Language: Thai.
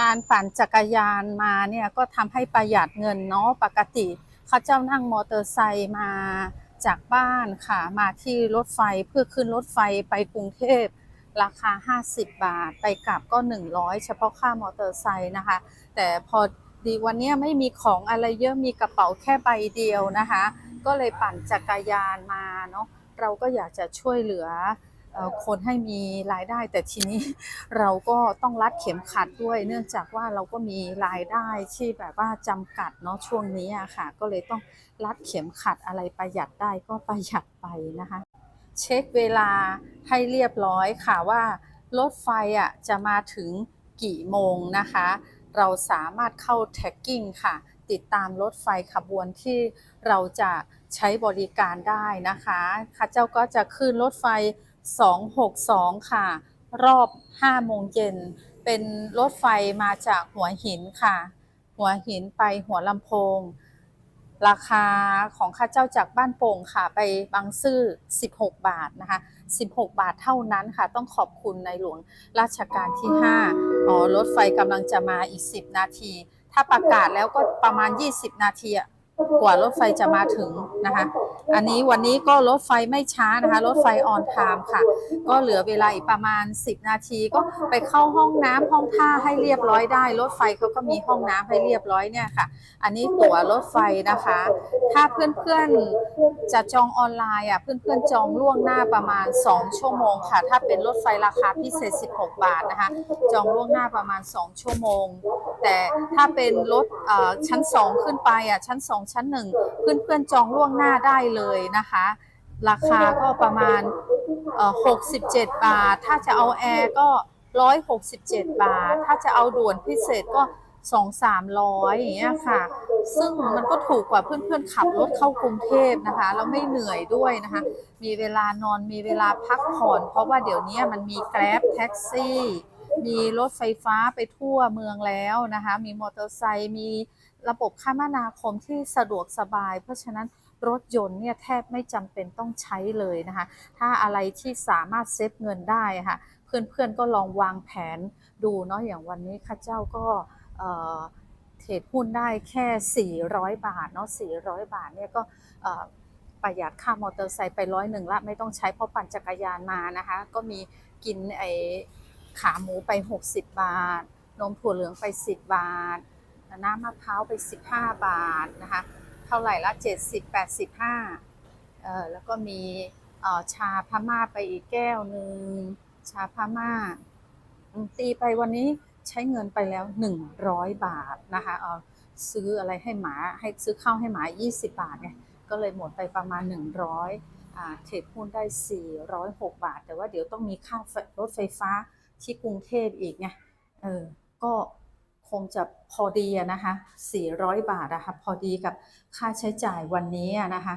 การปั่นจักรยานมาเนี่ยก็ทำให้ประหยัดเงินเนาะปกติเข้าเจ้านั่งมอเตอร์ไซค์มาจากบ้านค่ะมาที่รถไฟเพื่อขึ้นรถไฟไปกรุงเทพราคา 50 บาท ไปกลับก็ 100 เฉพาะค่ามอเตอร์ไซค์นะคะ แต่พอดีวันนี้ไม่มีของอะไรเยอะมีกระเป๋าแค่ใบเดียวนะคะ ก็เลยปั่นจักรยานมาเนาะเราก็อยากจะช่วยเหลือ คนให้มีรายได้ แต่ทีนี้เราก็ต้องรัดเข็มขัดด้วย เนื่องจากว่าเราก็มีรายได้ที่แบบว่าจำกัดเนาะช่วงนี้อะค่ะ ก็เลยต้องรัดเข็มขัดอะไรประหยัดได้ก็ประหยัดไปนะคะ เช็คเวลาให้เรียบร้อยค่ะว่ารถไฟอะจะมาถึงกี่โมงนะคะ เราสามารถเข้าแท็กกิ้งค่ะ ติดตามรถไฟขบวนที่เราจะใช้บริการได้นะคะข้าเจ้าก็จะขึ้นรถไฟ 262 ค่ะ รอบ 5 โมงเย็น เป็นรถไฟมาจากหัวหินค่ะ หัวหินไปหัวลำโพง ราคาของข้าเจ้าจากบ้านโป่งค่ะ ไปบางซื่อ 16 บาทนะคะ 16 บาทเท่านั้นค่ะ ต้องขอบคุณในหลวงราชการที่ 5 อ๋อ รถไฟกำลังจะมาอีก 10 นาที ถ้าประกาศแล้วก็ประมาณ 20 นาทีอะ กว่ารถไฟจะมาถึงนะคะ อันนี้วันนี้ก็รถไฟไม่ช้านะคะ รถไฟออนไทม์ค่ะ ก็เหลือเวลาอีกประมาณ 10 นาทีก็ไปเข้าห้องน้ำห้องท่าให้เรียบร้อยได้ รถไฟเขาก็มีห้องน้ำให้เรียบร้อยเนี่ยค่ะ อันนี้ตั๋วรถไฟนะคะ ถ้าเพื่อนๆจะจองออนไลน์อะเพื่อนๆจองล่วงหน้าประมาณ 2 ชั่วโมงค่ะ ถ้าเป็นรถไฟราคาพิเศษ 16 บาทนะคะ จองล่วงหน้าประมาณ 2 ชั่วโมง แต่ถ้าเป็นรถอ่อชั้น 2 ขึ้นไปอะชั้น 2ชั้น1เพื่อนๆจองล่วงหน้าได้เลยนะคะ ราคาก็ประมาณเอ่อ67บาท ถ้าจะเอาแอร์ก็167บาท ถ้าจะเอาด่วนพิเศษก็2 300อย่างเงี้ยค่ะ ซึ่งมันก็ถูกกว่าเพื่อนๆขับรถเข้ากรุงเทพนะคะ แล้วไม่เหนื่อยด้วยนะคะ มีเวลานอนมีเวลาพักผ่อน เพราะว่าเดี๋ยวนี้มันมีแกร็บแท็กซี่ มีรถไฟฟ้าไปทั่วเมืองแล้วนะคะ มีมอเตอร์ไซค์มี ระบบคมนาคมที่สะดวกสบาย เพราะฉะนั้นรถยนต์เนี่ยแทบไม่จำเป็นต้องใช้เลยนะคะ ถ้าอะไรที่สามารถเซฟเงินได้ค่ะ เพื่อนๆก็ลองวางแผนดูเนาะอย่างวันนี้ข้าเจ้าก็เทรดหุ้นได้แค่ 400 บาทเนาะ400 บาทเนี่ยก็ประหยัดค่ามอเตอร์ไซค์ไปร้อยหนึ่งละไม่ต้องใช้เพราะปั่นจักรยานมานะคะ ก็มีกินไอขาหมูไป 60 บาท นมถั่วเหลืองไป 10 บาท น้ำมะพร้าวไป 15 บาทนะคะ เท่าไหร่ละ 70 85เอ่อแล้วก็มีชาพม่าไปอีกแก้วหนึ่งชาพม่า ตีไปวันนี้ใช้เงินไปแล้ว 100 บาทนะคะเอาซื้ออะไรให้หมาให้ซื้อข้าวให้หมา 20 บาทไงก็เลยหมดไปประมาณ 100อ่าเทรดหุ้นได้ 406 บาท แต่ว่าเดี๋ยวต้องมีค่ารถไฟฟ้าที่กรุงเทพอีกไงเออก็ คงจะพอดีนะคะ400 บาทอะค่ะพอดีกับค่าใช้จ่ายวันนี้อะนะคะ